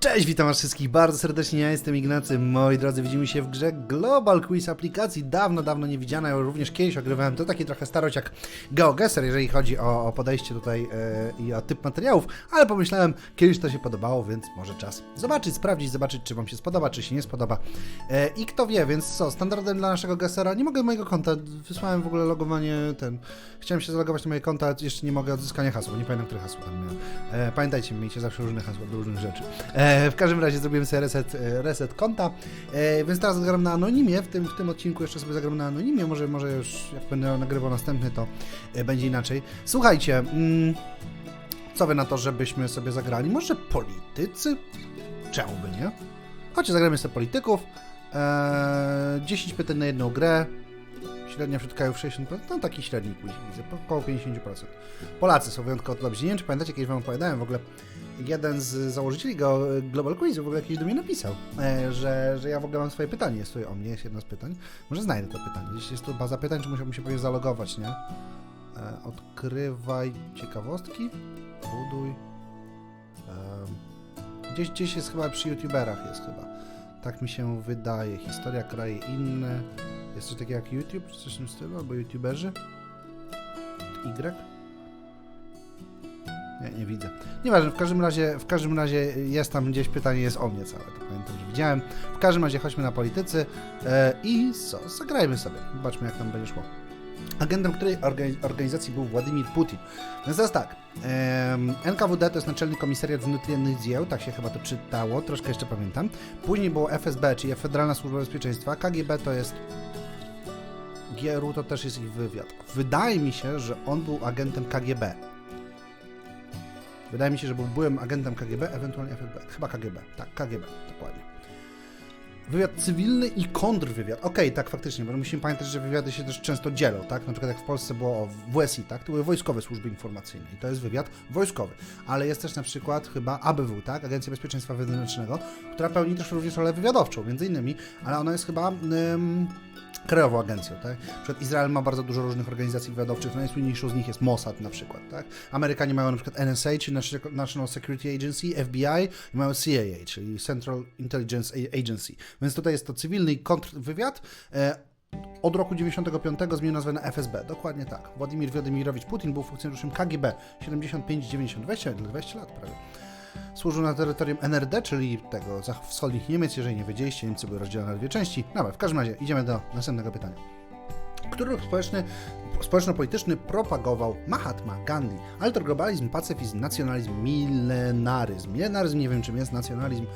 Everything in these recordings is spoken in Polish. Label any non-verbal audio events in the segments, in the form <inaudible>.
Cześć, witam was wszystkich bardzo serdecznie, ja jestem Ignacy. Moi drodzy, widzimy się w grze Global Quiz aplikacji, dawno, dawno nie widziana, ja również kiedyś ogrywałem, to taki trochę starość jak GeoGuessr, jeżeli chodzi o, o podejście tutaj e, i o typ materiałów, ale pomyślałem, kiedyś to się podobało, więc może czas zobaczyć, sprawdzić, zobaczyć, czy wam się spodoba, czy się nie spodoba. E, I kto wie, więc co, standardem dla naszego Guessera, nie mogę mojego konta, wysłałem w ogóle logowanie, ten, chciałem się zalogować na moje konta, jeszcze nie mogę odzyskania hasła, nie pamiętam, które hasło tam miałem. E, pamiętajcie, miejcie zawsze różne hasła do różnych rzeczy. E, w każdym razie zrobiłem sobie reset, e, reset konta, e, więc teraz zagram na anonimie. W tym, w tym odcinku jeszcze sobie zagram na anonimie. Może, może już jak będę nagrywał następny, to e, będzie inaczej. Słuchajcie, mm, co wy na to, żebyśmy sobie zagrali? Może politycy? Czemu by nie? Chodźcie, zagramy sobie polityków. E, 10 pytań na jedną grę. Średnia wśród krajów 60%, no taki średni quiz widzę, około 50%. Polacy są wyjątkowo dobrzy. Nie wiem, czy pamiętacie, kiedyś wam opowiadałem w ogóle, jeden z założycieli go Global Quizu w ogóle kiedyś do mnie napisał, e, że, że ja w ogóle mam swoje pytanie, jest tutaj o mnie, jest jedno z pytań. Może znajdę to pytanie, gdzieś jest tu baza pytań, czy musiałbym się pewnie zalogować, nie? E, odkrywaj ciekawostki, buduj. Em, gdzieś, gdzieś jest chyba przy youtuberach jest chyba. Tak mi się wydaje. Historia kraje inne. Jest coś takiego jak YouTube, czy coś w tym stylu, albo youtuberzy? Y? Nie, nie widzę. Nieważne, w każdym razie, w każdym razie jest tam gdzieś pytanie, jest o mnie całe, to pamiętam, że widziałem. W każdym razie chodźmy na politycy e, i co, zagrajmy sobie. Zobaczmy, jak tam będzie szło. Agentem której organi- organizacji był Władimir Putin. Więc teraz tak, NKWD to jest Naczelny Komisariat Wnutriennych Dzieł, tak się chyba to czytało, troszkę jeszcze pamiętam. Później było FSB, czyli Federalna Służba Bezpieczeństwa, KGB to jest GRU to też jest ich wywiad. Wydaje mi się, że on był agentem KGB. Wydaje mi się, że był byłym agentem KGB, ewentualnie FSB. Chyba KGB. Tak, KGB, dokładnie. Wywiad cywilny i kontrwywiad. Okej, tak, faktycznie, bo musimy pamiętać, że wywiady się też często dzielą, tak? Na przykład jak w Polsce było WSI, tak? To były wojskowe służby informacyjne i to jest wywiad wojskowy. Ale jest też na przykład chyba ABW, tak? Agencja Bezpieczeństwa Wewnętrznego, która pełni też również rolę wywiadowczą, między innymi, ale ona jest chyba... Ym, krajową agencją, tak? Przykład Izrael ma bardzo dużo różnych organizacji wywiadowczych, najsłynniejszą z nich jest Mossad na przykład, tak? Amerykanie mają na przykład NSA, czyli National Security Agency, FBI i mają CIA, czyli Central Intelligence Agency. Więc tutaj jest to cywilny kontrwywiad. E, od roku 95 zmienił nazwę na FSB. Dokładnie tak. Władimir Władimirowicz Putin był funkcjonariuszem KGB 75-90, 20, 20 lat prawie. Służył na terytorium NRD, czyli tego wschodnich Niemiec, jeżeli nie wiedzieliście, Niemcy były rozdzielone na dwie części. Dobra, w każdym razie idziemy do następnego pytania. Który społeczny, społeczno-polityczny propagował Mahatma Gandhi? Alterglobalizm, pacyfizm, nacjonalizm, milenaryzm. Milenaryzm nie wiem czym jest, nacjonalizm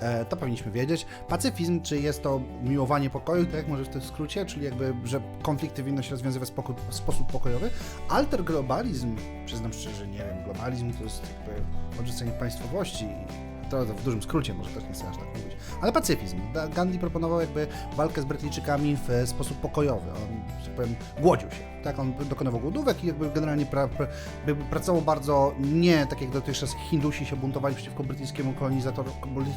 e, to powinniśmy wiedzieć. Pacyfizm, czy jest to miłowanie pokoju, tak może w tym skrócie, czyli jakby, że konflikty winno się rozwiązywać spoko- w sposób pokojowy. Alterglobalizm, przyznam szczerze, nie wiem, globalizm to jest jakby odrzucenie państwowości to w dużym skrócie, może też nie chcę aż tak mówić. Ale pacyfizm. Gandhi proponował jakby walkę z Brytyjczykami w e, sposób pokojowy. On, że tak powiem, głodził się. Tak, on dokonywał głodówek i jakby generalnie pra, pra, pracował bardzo nie tak jak dotychczas Hindusi się buntowali przeciwko brytyjskiemu kolonizatorom,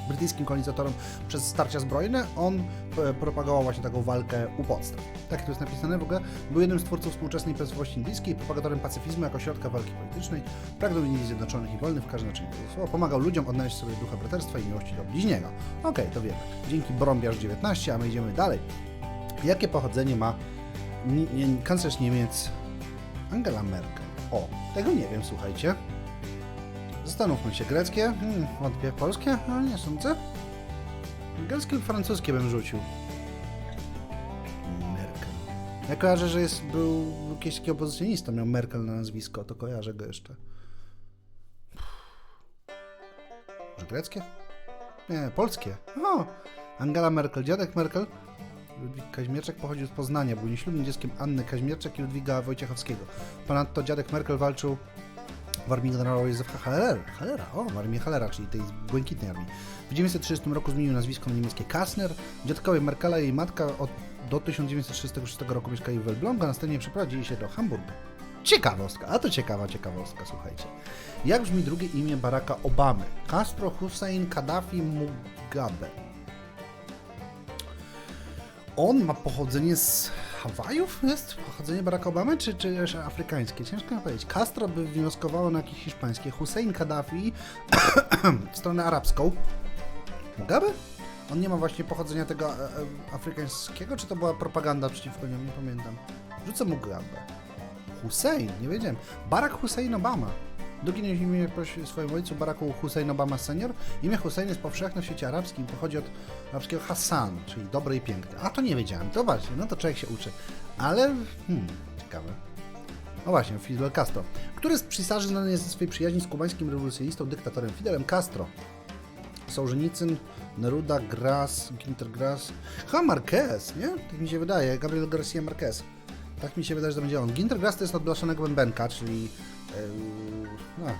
brytyjskim kolonizatorom przez starcia zbrojne. On e, propagował właśnie taką walkę u podstaw. Tak to jest napisane w ogóle. Był jednym z twórców współczesnej państwowości indyjskiej, propagatorem pacyfizmu jako środka walki politycznej. Pragnął Indii Zjednoczonych i wolnych w każdym znaczeniu tego słowa. Pomagał ludziom odnaleźć sobie ducha braterstwa i miłości do bliźniego. Okej, to wiemy. Dzięki Brąbiarz 19, a my idziemy dalej. Jakie pochodzenie ma ni- nie, kanclerz Niemiec Angela Merkel? O, tego nie wiem, słuchajcie. Zastanówmy się, greckie? Hmm, wątpię. Polskie? No nie sądzę. Angielskie lub francuskie bym rzucił. Merkel. Ja kojarzę, że jest, był jakiś taki opozycjonista, miał Merkel na nazwisko, to kojarzę go jeszcze. Może greckie? Nie, polskie. O, Angela Merkel, dziadek Merkel. Ludwik Kaźmierczak pochodził z Poznania, był nieślubnym dzieckiem Anny Kaźmierczak i Ludwiga Wojciechowskiego. Ponadto dziadek Merkel walczył w armii generała Józefa Hallera, Hallera, o, w armii Hallera, czyli tej błękitnej armii. W 1930 roku zmienił nazwisko na niemieckie Kastner. Dziadkowie Merkela i jej matka od, do 1936 roku mieszkali w Elblągu, a następnie przeprowadzili się do Hamburga. Ciekawostka, a to ciekawa ciekawostka, słuchajcie. Jak brzmi drugie imię Baracka Obamy? Castro, Hussein, Kaddafi, Mugabe. On ma pochodzenie z Hawajów? Jest pochodzenie Baracka Obamy, czy, czy afrykańskie? Ciężko mi powiedzieć. Castro by wnioskowało na jakieś hiszpańskie. Hussein Kaddafi <clears throat> w stronę arabską. Mugabe? On nie ma właśnie pochodzenia tego e, e, afrykańskiego, czy to była propaganda przeciwko niemu? Nie pamiętam. Rzucę Mugabe. Hussein, nie wiedziałem. Barack Hussein Obama. Drugi na imię swoim ojcu Baracku Hussein Obama senior. Imię Hussein jest powszechne w świecie arabskim, pochodzi od arabskiego Hassan, czyli dobry i piękny. A to nie wiedziałem, to właśnie, no to człowiek się uczy. Ale, hmm, ciekawe. No właśnie, Fidel Castro. Który z pisarzy znany jest ze swojej przyjaźni z kubańskim rewolucjonistą, dyktatorem Fidelem Castro? Sołżenicyn, Neruda, Gras, Ginter Gras. Chyba Marquez, nie? Tak mi się wydaje. Gabriel Garcia Marquez. Tak mi się wydaje, że to będzie on. Ginter Grass to jest od bębenka, czyli... No,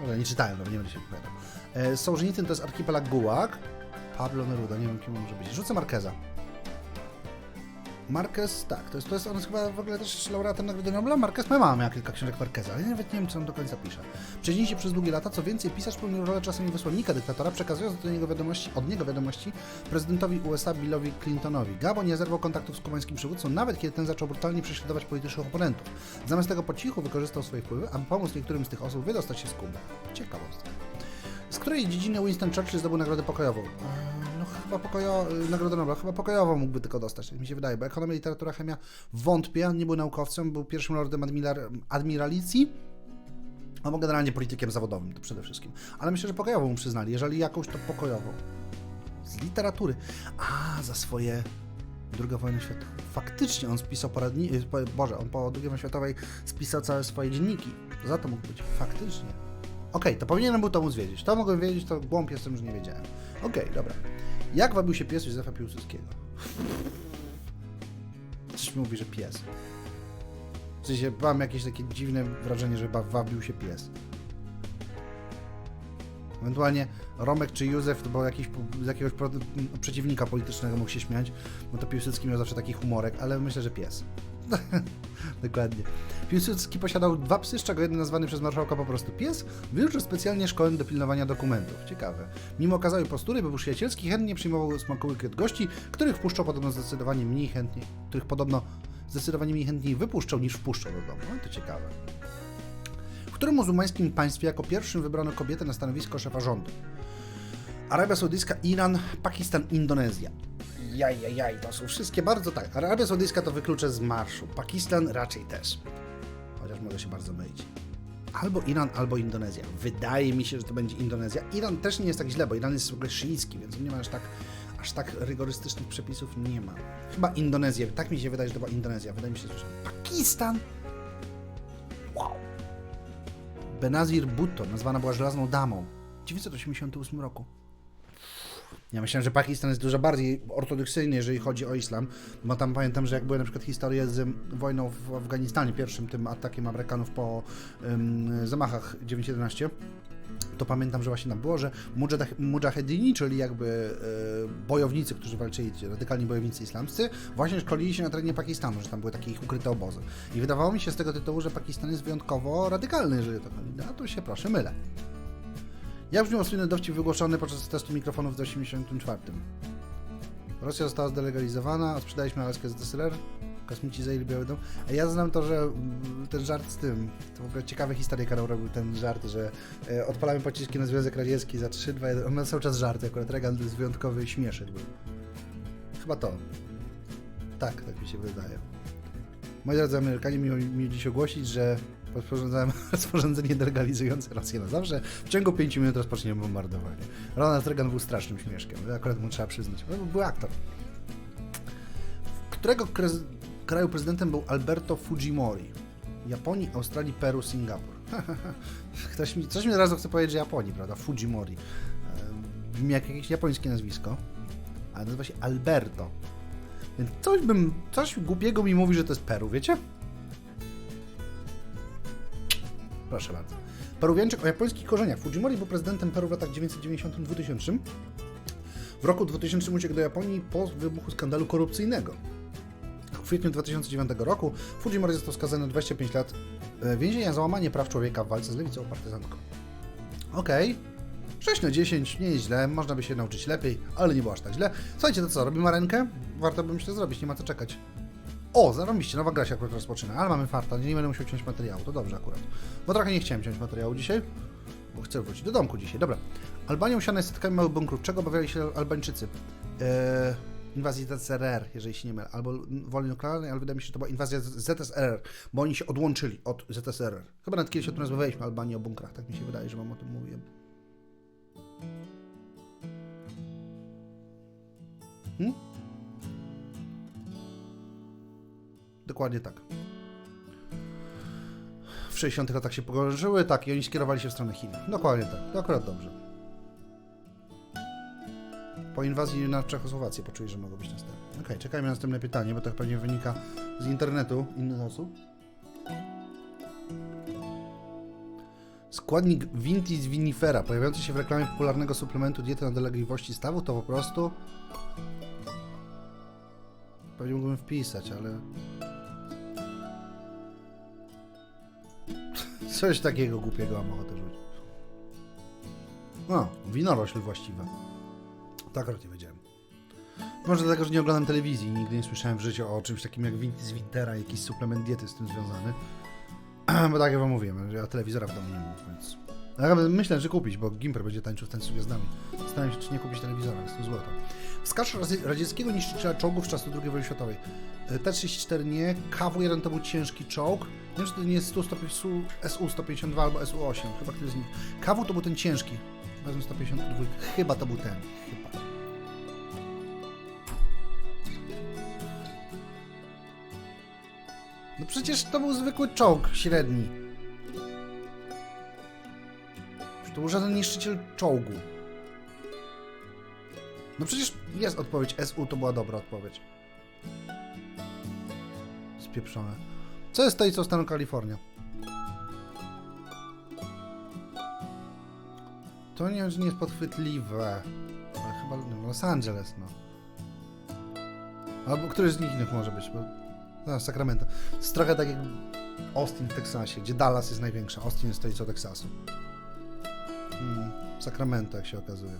może nie czytałem, to nie będę się wypowiadał. Sołżenicyn to jest archipelag Gułag. Pablo Neruda, nie wiem kim on może być. Rzucę Marqueza. Marquez, tak, to jest, to jest on jest chyba w ogóle też laureatem Nagrody Nobla. Marquez, my mamy kilka książek Marqueza, ale nawet nie wiem, co on do końca pisze. Przeźnijcie przez długie lata, co więcej, pisarz pełnił rolę czasami wysłannika dyktatora, przekazując do niego wiadomości, od niego wiadomości prezydentowi USA Billowi Clintonowi. Gabo nie zerwał kontaktów z kubańskim przywódcą, nawet kiedy ten zaczął brutalnie prześladować politycznych oponentów. Zamiast tego po cichu wykorzystał swoje wpływy, aby pomóc niektórym z tych osób wydostać się z Kuby. Ciekawostka. Z której dziedziny Winston Churchill zdobył nagrodę pokojową? Chyba pokojo... Nagrodę Nobla, chyba pokojową mógłby tylko dostać, mi się wydaje, bo ekonomia, literatura, chemia wątpię, on nie był naukowcem, był pierwszym lordem admiral... admiralicji, albo generalnie politykiem zawodowym, to przede wszystkim. Ale myślę, że pokojową mu przyznali, jeżeli jakąś, to pokojową. Z literatury. A, za swoje II wojnę światową. Faktycznie on spisał poradni... y, Boże, on po II wojnie światowej spisał całe swoje dzienniki. Za to mógł być. Faktycznie. Okej, to powinienem był to móc wiedzieć. To mogłem wiedzieć, to głąb jestem, że nie wiedziałem. Okej, dobra. Jak wabił się pies Józefa Piłsudskiego? Coś mi mówi, że pies. W sensie mam jakieś takie dziwne wrażenie, że wabił się pies. Ewentualnie Romek czy Józef to był jakiś z jakiegoś przeciwnika politycznego mógł się śmiać, bo to Piłsudski miał zawsze taki humorek, ale myślę, że pies. <laughs> Dokładnie. Piłsudski posiadał dwa psy, z czego jeden nazwany przez marszałka po prostu pies, wyuczył specjalnie szkoleń do pilnowania dokumentów. Ciekawe. Mimo okazały postury, był przyjacielski, chętnie przyjmował smakołyki od gości, których wpuszczał podobno zdecydowanie mniej chętnie, których podobno zdecydowanie mniej chętniej wypuszczał niż wpuszczał do domu. No to ciekawe. W którym muzułmańskim państwie jako pierwszym wybrano kobietę na stanowisko szefa rządu? Arabia Saudyjska, Iran, Pakistan, Indonezja. Jaj, jaj, jaj, to są wszystkie bardzo tak. Arabia Saudyjska to wykluczę z marszu. Pakistan raczej też. Chociaż mogę się bardzo mylić. Albo Iran, albo Indonezja. Wydaje mi się, że to będzie Indonezja. Iran też nie jest tak źle, bo Iran jest w ogóle szyicki, więc nie ma aż tak, aż tak rygorystycznych przepisów. Nie ma. Chyba Indonezja. Tak mi się wydaje, że to była Indonezja. Wydaje mi się, że Pakistan. Wow. Benazir Bhutto nazwana była żelazną damą w 1988 roku. Ja myślałem, że Pakistan jest dużo bardziej ortodoksyjny, jeżeli chodzi o islam, bo tam pamiętam, że jak były na przykład historie z wojną w Afganistanie, pierwszym tym atakiem Amerykanów po ym, zamachach 9.11, to pamiętam, że właśnie tam było, że mujahedini, czyli jakby y, bojownicy, którzy walczyli, radykalni bojownicy islamscy, właśnie szkolili się na terenie Pakistanu, że tam były takie ich ukryte obozy. I wydawało mi się z tego tytułu, że Pakistan jest wyjątkowo radykalny, jeżeli to chodzi. A tu się proszę, mylę. Jak brzmiał słynny dowcip wygłoszony podczas testu mikrofonów w 1984? Rosja została zdelegalizowana, a sprzedaliśmy Alaskę z DSLR, kosmici zajęli Biały Dom. A ja znam to, że mm, ten żart z tym, to w ogóle ciekawe historie, Karol robił ten żart, że e, odpalamy pociski na Związek Radziecki za 3, 2, 1. On ma cały czas żarty, akurat Reagan jest wyjątkowy śmieszek był. Chyba to. Tak, tak mi się wydaje. Moi drodzy Amerykanie miło mi dziś ogłosić, że rozporządzałem <laughs> rozporządzenie delegalizujące Rosję na zawsze. W ciągu 5 minut rozpoczniemy bombardowanie. Ronald Reagan był strasznym śmieszkiem, akurat mu trzeba przyznać. Był aktor. Którego krez- kraju prezydentem był Alberto Fujimori? Japonii, Australii, Peru, Singapur. <laughs> Ktoś mi, coś mi od chce powiedzieć, Japonii, prawda? Fujimori. Brzmi jak jakieś japońskie nazwisko, ale nazywa się Alberto. Więc coś bym, coś głupiego mi mówi, że to jest Peru, wiecie? Proszę bardzo. Peruwianczyk o japońskich korzeniach. Fujimori był prezydentem Peru w latach 1990-2000. W roku 2000 uciekł do Japonii po wybuchu skandalu korupcyjnego. W kwietniu 2009 roku Fujimori został skazany na 25 lat e, więzienia za łamanie praw człowieka w walce z lewicą partyzantką. Okej. 6 na 10, nie jest źle, można by się nauczyć lepiej, ale nie było aż tak źle. Słuchajcie, to co, robimy arenkę? Warto by myślę zrobić, nie ma co czekać. O, zarobiście, nowa gra się akurat rozpoczyna, ale mamy farta, nie będę musiał ciąć materiału, to dobrze akurat. Bo trochę nie chciałem ciąć materiału dzisiaj. bo chcę wrócić do domku dzisiaj. Dobra. Albania usiana jest setkami małych bunkrów. Czego obawiali się Albańczycy? Eee, inwazji ZSRR, jeżeli się nie mylę, albo wojny nuklearnej, ale wydaje mi się, że to była inwazja ZSRR, bo oni się odłączyli od ZSRR. Chyba nawet kiedyś o tym rozmawialiśmy, Albanii o bunkrach, tak mi się wydaje, że wam o tym mówiłem. Hmm? Dokładnie tak. W 60 latach się pogrążyły, tak, i oni skierowali się w stronę Chin. Dokładnie tak, to akurat dobrze. Po inwazji na Czechosłowację poczuli, że mogą być następne. Okej, czekajmy na następne pytanie, bo to pewnie wynika z internetu innych osób. Składnik Vintis vinifera, pojawiający się w reklamie popularnego suplementu diety na dolegliwości stawu, to po prostu... Pewnie mógłbym wpisać, ale... Coś takiego głupiego mam ochotę rzucić. O, winorośl właściwe. Tak akurat nie wiedziałem. Może dlatego, że nie oglądam telewizji i nigdy nie słyszałem w życiu o czymś takim jak Vintis Wintera, jakiś suplement diety z tym związany. <clears throat> Bo tak jak wam mówiłem, ja telewizora w domu nie mam, więc... Myślę, że kupić, bo Gimper będzie tańczył w tańcu z gwiazdami. Zastanawiam się, czy nie kupić telewizora, jestem złoto. Wskaż radzieckiego niszczyciela czołgów z czasu II wojny światowej. E, T-34 nie, KW-1 to był ciężki czołg. Nie wiem, czy to nie jest SU-152 albo SU-8, chyba któryś z nich. KW to był ten ciężki. Wezmę 152, chyba to był ten. Chyba. No przecież to był zwykły czołg średni. To był żaden niszczyciel czołgu. No przecież jest odpowiedź SU, to była dobra odpowiedź. Spieprzone. Co jest to i co stanu Kalifornia? To nie, nie jest podchwytliwe. Ale chyba Los Angeles, no. Albo któryś z nich innych może być, bo... No, Sacramento. To jest trochę tak jak Austin w Teksasie, gdzie Dallas jest największa. Austin jest stolicą Teksasu. Hmm, Sacramento, jak się okazuje.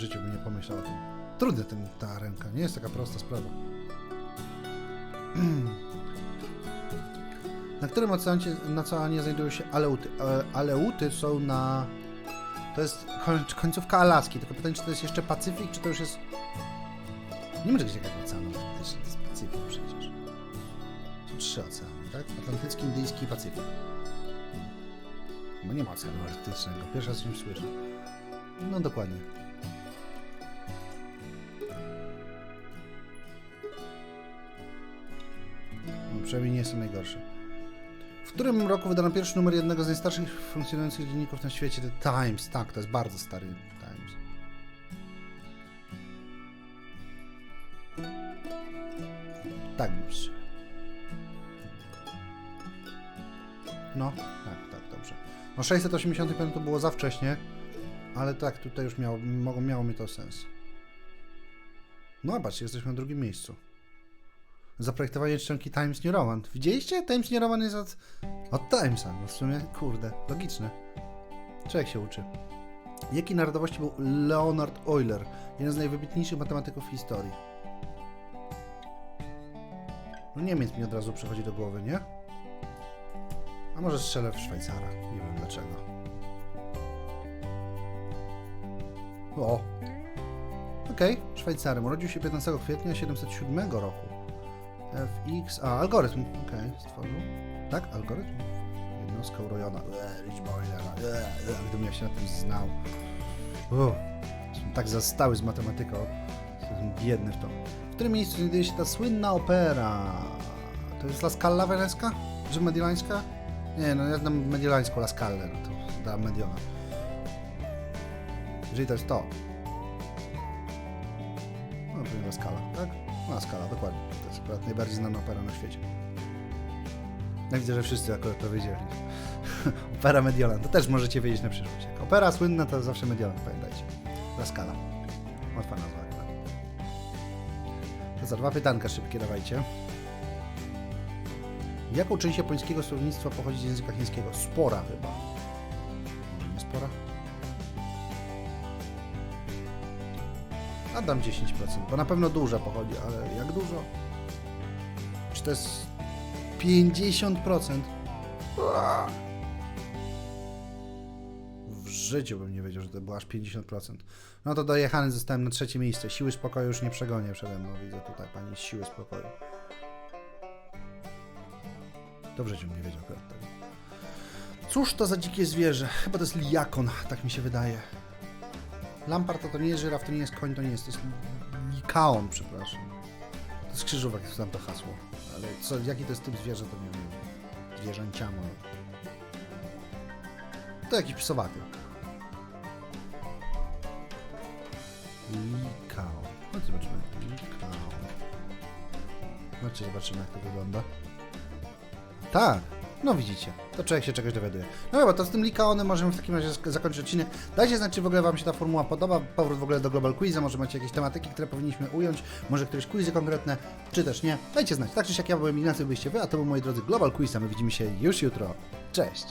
Życiu bym nie pomyślał o tym. Trudny ten, ta ręka, nie jest taka prosta sprawa. <clears throat> Na którym oceanie, na oceanie znajdują się Aleuty? E, Aleuty są na... To jest koń- końcówka Alaski, tylko pytanie, czy to jest jeszcze Pacyfik, czy to już jest... Nie może być jakaś oceanu faktyczny, to jest Pacyfik przecież. Są trzy oceany, tak? Atlantycki, Indyjski i Pacyfik. Bo nie ma oceanu arktycznego. Pierwszy raz o słyszę. No dokładnie. Przynajmniej nie jestem najgorszy. W którym roku wydano pierwszy numer jednego z najstarszych funkcjonujących dzienników na świecie, The Times? Tak, to jest bardzo stary Times. Tak. No, tak, tak, dobrze. No 685 to było za wcześnie, ale tak, tutaj już miało, miało mi to sens. No, patrz, jesteśmy na drugim miejscu. Zaprojektowanie czcionki Times New Roman. Widzieliście? Times New Roman jest od, od Timesa. No w sumie, kurde, logiczne. Człowiek się uczy. Jakiej narodowości był Leonard Euler? Jeden z najwybitniejszych matematyków w historii. No Niemiec mi od razu przychodzi do głowy, nie? A może strzelę w Szwajcara. Nie wiem dlaczego. O! Okej, Szwajcarem. Urodził się 15 kwietnia 707 roku. FX. A, algorytm. Okej, stworzył. Tak, algorytm. Jednostka urojona. Eee, eee, gdybym ja się na tym znał. Uff, tak zastały z matematyką. Jestem biedny w to. W którym miejscu znajduje się ta słynna opera? To jest La Scala Weneska? Czy Mediolańska? Nie, no ja znam Mediolańską La Scalę, no to dam Mediona. Jeżeli to jest to. No, pewnie La Scala, tak? La Scala, dokładnie. Akurat najbardziej znana opera na świecie. Ja widzę, że wszyscy akurat to wiedzieli. <laughs> opera Mediolan, to też możecie wiedzieć na przyszłość. Jak opera słynna, to zawsze Mediolan, pamiętajcie. La Scala. Łatwa nazwa akurat. To za dwa pytanka szybkie dawajcie. Jaką część japońskiego słownictwa pochodzi z języka chińskiego? Spora chyba. Może nie spora? A dam 10%, bo na pewno duża pochodzi, ale jak dużo? Czy to jest 50%? Uaa! życiu bym nie wiedział, że to było aż 50%. No to dojechany zostałem na trzecie miejsce. Siły spokoju już nie przegonię przede mną. Widzę tutaj pani z siły spokoju. W życiu bym nie wiedział akurat tego. Cóż to za dzikie zwierzę? Chyba to jest liakon, tak mi się wydaje. Lampart to, to nie jest żyraf, to nie jest koń, to nie jest, to jest likaon, przepraszam. Krzyżówek, znam to hasło. Ale co, jaki to jest typ zwierzę, to nie wiem. Zwierzęcia moje. To jakiś psowaty. Likaon. Chodź zobaczymy. Likaon. Chodźcie zobaczymy, jak to wygląda. Tak, no widzicie. To człowiek się czegoś dowiaduje. No dobra, to z tym likaonem możemy w takim razie zakończyć odcinek. Dajcie znać, czy w ogóle Wam się ta formuła podoba. Powrót w ogóle do Global Quiza. Może macie jakieś tematyki, które powinniśmy ująć. Może któreś quizy konkretne, czy też nie. Dajcie znać. Tak czy siak ja byłem Ignacy, byliście Wy, a to był moi drodzy Global Quiz, a my widzimy się już jutro. Cześć!